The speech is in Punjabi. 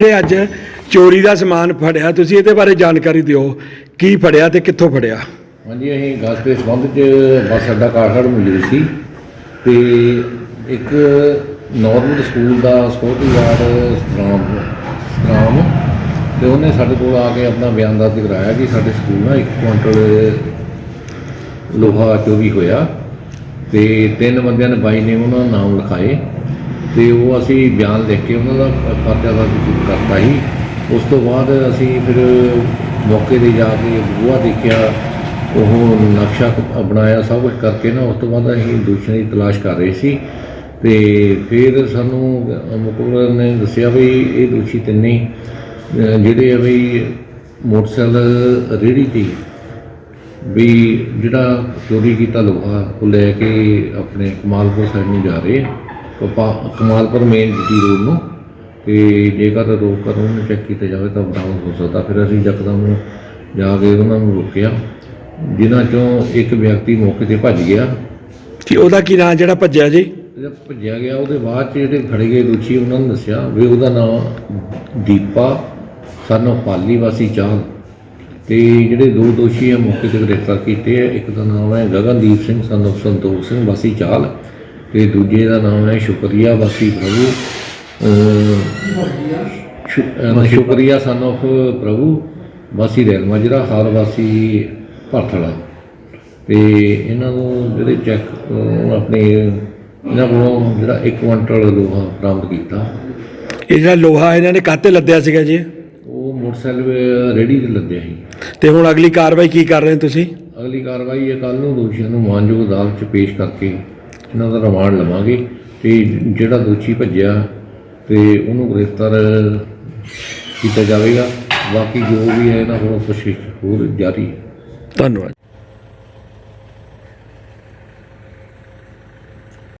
ਇਹ ਅੱਜ ਚੋਰੀ ਦਾ ਸਮਾਨ ਫੜਿਆ? ਤੁਸੀਂ ਇਹਦੇ ਬਾਰੇ ਜਾਣਕਾਰੀ ਦਿਓ। ਕੀ ਫੜਿਆ ਤੇ ਕਿੱਥੋਂ ਫੜਿਆ? ਹਾਂਜੀ, ਅਸੀਂ ਗਾਸ ਦੇ ਸੰਬੰਧ 'ਚ ਬੱਸ ਅੱਡਾ ਕਾਠਗੜ੍ਹ ਮੌਜੂਦ ਸੀ। ਤੇ ਇੱਕ ਨਾਰਮਲ ਸਕੂਲ ਦਾ ਸਕਿਉਰਟੀ ਗਾਰਡ ਸਤਰਾਮ ਸਤਰਾਮ ਤੇ ਉਹਨੇ ਸਾਡੇ ਕੋਲ ਆ ਕੇ ਆਪਣਾ ਬਿਆਨ ਦਰਜ ਕਰਾਇਆ ਕਿ ਸਾਡੇ ਸਕੂਲ ਨਾਲ ਇੱਕ ਕੁਇੰਟਲ ਲੋਹਾ ਚੋਰੀ ਹੋਇਆ। ਤੇ ਤਿੰਨ ਬੰਦਿਆਂ ਨੇ ਬਾਈ ਨੇ ਉਹਨਾਂ ਦਾ ਨਾਮ ਲਿਖਾਏ। ਤੇ ਉਹ ਅਸੀਂ ਬਿਆਨ ਲਿਖ ਕੇ ਉਹਨਾਂ ਦਾ ਪਰਚਾ ਦਰਜ ਕਰਤਾ ਸੀ ਉਸ ਤੋਂ ਬਾਅਦ ਅਸੀਂ ਫਿਰ ਮੌਕੇ ਤੇ ਜਾ ਕੇ ਬੂਹਾ ਦੇਖਿਆ, ਉਹ ਨਕਸ਼ਾ ਕ- ਬਣਾਇਆ ਸਭ ਕੁਝ ਕਰਕੇ ਨਾ, ਉਸ ਤੋਂ ਬਾਅਦ ਅਸੀਂ ਦੋਸ਼ੀਆਂ ਦੀ ਤਲਾਸ਼ ਕਰ ਰਹੇ ਸੀ ਤੇ ਫਿਰ ਸਾਨੂੰ ਮੁਕਬਰ ਨੇ ਦੱਸਿਆ ਵੀ ਇਹ ਦੋਸ਼ੀ ਤਿੰਨੇ ਜਿਹੜੇ ਆ ਵੀ ਮੋਟਰਸਾਈਕਲ ਰੇੜੀ ਤੇ ਵੀ ਜਿਹੜਾ ਚੋਰੀ ਕੀਤਾ ਲੋਹਾ, ਉਹ ਲੈ ਕੇ ਆਪਣੇ ਕਮਾਲਪੁਰ ਸਾਈਡ ਨੂੰ ਜਾ ਰਹੇ ਆ। ਕਮਾਲਪੁਰ ਮੇਨ ਜੀਟੀ ਰੋਡ ਨੂੰ ਤੇ ਜੇਕਰ ਰੋਕ ਕਰ ਉਹਨੂੰ ਚੈੱਕ ਕੀਤਾ ਜਾਵੇ ਤਾਂ ਬਰਾਮਦ ਹੋ ਸਕਦਾ। ਫਿਰ ਅਸੀਂ ਯਕਦਮ ਜਾ ਕੇ ਉਹਨਾਂ ਨੂੰ ਰੋਕਿਆ। ਜਿਨ੍ਹਾਂ ਚੋਂ ਇੱਕ ਵਿਅਕਤੀ ਮੌਕੇ ਤੇ ਭੱਜ ਗਿਆ। ਕਿ ਉਹਦਾ ਕੀ ਨਾਂ ਜਿਹੜਾ ਭੱਜਿਆ ਜੀ? ਜਦ ਭੱਜਿਆ ਗਿਆ ਉਹਦੇ ਬਾਅਦ ਚ ਜਿਹੜੇ ਫੜੇ ਗਏ ਦੋਸ਼ੀ ਉਹਨਾਂ ਨੇ ਦੱਸਿਆ ਵੀ ਉਹਦਾ ਨਾਮ ਦੀਪਾ ਸਾਨੂੰ ਪਾਲੀ ਵਾਸੀ ਚਾਹਲ ਤੇ ਜਿਹੜੇ ਦੋ ਦੋਸ਼ੀ ਆ ਮੌਕੇ ਤੇ ਗ੍ਰਿਫਤਾਰ ਕੀਤੇ ਆ। ਇੱਕ ਦਾ ਨਾਮ ਹੈ ਗਗਨਦੀਪ ਸਿੰਘ ਸਾਨੂੰ ਸੰਤੋਖ ਸਿੰਘ ਵਾਸੀ ਚਾਹਲ ਤੇ ਦੂਜੇ ਦਾ ਨਾਮ ਹੈ ਸ਼ੁਕਰੀਆ ਵਾਸੀ ਪ੍ਰਭੂ ਸ਼ੁਕਰੀਆ ਸਾਨੂੰ ਪ੍ਰਭੂ ਵਾਸੀ ਰੈਲ ਮਾਜਰਾ ਹਾਰ ਵਾਸੀ ਭਰਥਲਾ। ਤੇ ਇਹਨਾਂ ਨੂੰ ਜਿਹੜੇ ਚੈੱਕ ਆਪਣੇ ਇਹਨਾਂ ਕੋਲੋਂ ਜਿਹੜਾ 1 ਕੁਇੰਟਲ ਲੋਹਾ ਬਰਾਮਦ ਕੀਤਾ। ਇਹ ਜਿਹੜਾ ਲੋਹਾ ਇਹਨਾਂ ਨੇ ਕਾਤੇ ਲੱਦਿਆ ਸੀਗਾ ਜੀ? ਉਹ ਮੋਟਰਸਾਈਕਲ ਰੇੜੀ ਤੇ ਲੱਦਿਆ ਸੀ। ਤੇ ਹੁਣ ਅਗਲੀ ਕਾਰਵਾਈ ਕੀ ਕਰ ਰਹੇ ਤੁਸੀਂ? ਅਗਲੀ ਕਾਰਵਾਈ ਹੈ ਕੱਲ ਨੂੰ ਦੋਸ਼ੀਆਂ ਨੂੰ ਮਾਨਯੋਗ ਅਦਾਲਤ 'ਚ ਪੇਸ਼ ਕਰਕੇ ਇਹਨਾਂ ਦਾ ਰਿਮਾਂਡ ਲਵਾਂਗੇ ਤੇ ਜਿਹੜਾ ਦੋਸ਼ੀ ਭੱਜਿਆ ਤੇ ਉਹਨੂੰ ਗ੍ਰਿਫਤਾਰ ਕੀਤਾ ਜਾਵੇਗਾ। ਬਾਕੀ ਜੋ ਵੀ ਹੈ ਇਹਨਾਂ ਕੋਲੋਂ ਕੋਸ਼ਿਸ਼ ਹੋਰ ਜਾਰੀ ਹੈ। ਧੰਨਵਾਦ।